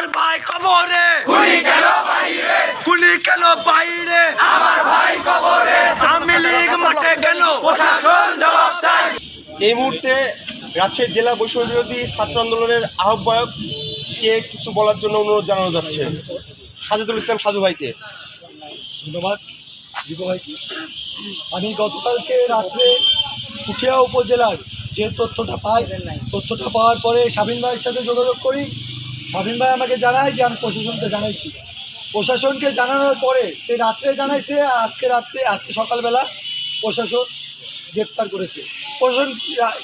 আমার ভাই কবরে। গুলি কেন বাইরে গুলি কেন বাইরে আমার ভাই কবরে। আমি লীগ মাঠে গেল প্রশাসন জবাব চাই। এই মুহূর্তে রাজশাহী জেলা বৈষম্য বিরোধী ছাত্র আন্দোলনের আহ্বায়ক কে কিছু বলার জন্য অনুরোধ জানানো যাচ্ছে? সাজেদুল ইসলাম সাজু ভাইকে। ধন্যবাদ। দীপ ভাইকে। আমি গতকালকে রাত্রে কুঠিয়া উপজেলার যে তথ্যটা পাই তথ্যটা পাওয়ার পরে শামীম ভাইয়ের সাথে যোগাযোগ করি। স্বাধীন ভাই আমাকে জানায় যে আমি প্রশাসনকে জানাইছি। প্রশাসনকে জানানোর পরে সে রাত্রে জানাইছে আর আজকে রাত্রে আজকে সকালবেলা প্রশাসন গ্রেপ্তার করেছে। প্রশাসন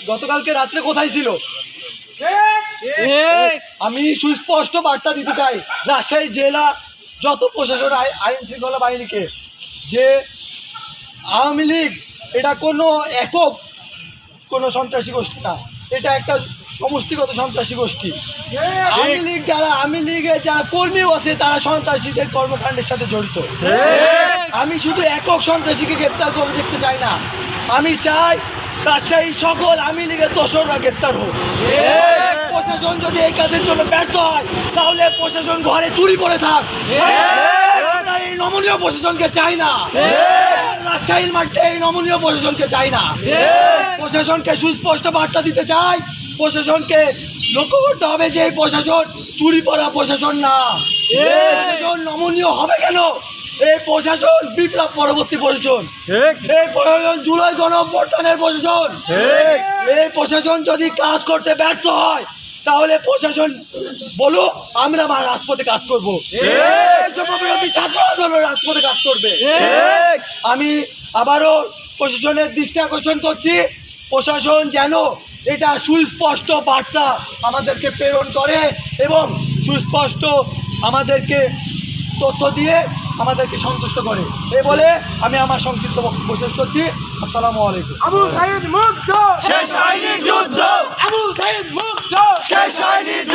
গতকালকে রাত্রে কোথায় ছিল? আমি সুস্পষ্ট বার্তা দিতে চাই রাজশাহী জেলা যত প্রশাসন আই- আইন শৃঙ্খলা বাহিনীকে যে আওয়ামী লীগ এটা কোনো একক কোনো সন্ত্রাসী গোষ্ঠী না। এটা একটা সমষ্টিগত সন্ত্রাসী গোষ্ঠী। আওয়ামী লীগ যারা আওয়ামী লীগের যারা কর্মীও আছে তারা সন্ত্রাসীদের কর্মকাণ্ডের সাথে জড়িত। আমি শুধু একক সন্ত্রাসীকে গ্রেপ্তার করে দেখতে চাই না। আমি চাই রাজশাহী সকল আওয়ামী লীগের দোসররা গ্রেপ্তার হোক। প্রশাসন যদি এই কাজের জন্য ব্যর্থ হয় তাহলে প্রশাসন ঘরে চুরি করে থাক। এই নমনীয় প্রশাসনকে চাই না। রাজশাহীর মাঠে এই নমনীয় প্রশাসনকে চাই না। প্রশাসনকে সুস্পষ্ট বার্তা দিতে চাই প্রশাসনকে লক্ষ্য করতে হবে যে এই প্রশাসন চুরি করা প্রশাসন না। প্রশাসন নমনীয় হবে কেন? এই প্রশাসন বিপ্লব পরবর্তী প্রশাসন। এই প্রশাসন জুলাই গণ অভ্যর্থনের প্রশাসন এই প্রশাসন যদি কাজ করতে ব্যর্থ হয় তাহলে প্রশাসন বলো আমরা আবার রাজপথে কাজ করব। বিরোধী ছাত্র আন্দোলন রাজপথে কাজ করবে। আমি আবারও প্রশাসনের দৃষ্টি আকর্ষণ করছি। প্রশাসন যেন এটা সুস্পষ্ট বার্তা আমাদেরকে প্রেরণ করে এবং সুস্পষ্ট আমাদেরকে তথ্য দিয়ে আমাদেরকে সন্তুষ্ট করে। এ বলে আমি আমার সংক্ষিপ্ত বক্তব্য শেষ করছি। আসসালামু আলাইকুম। আবু সাইদ মুক্ত শেষ আইনি যুদ্ধ! আবু সাইদ মুক্ত শেষ যুদ্ধ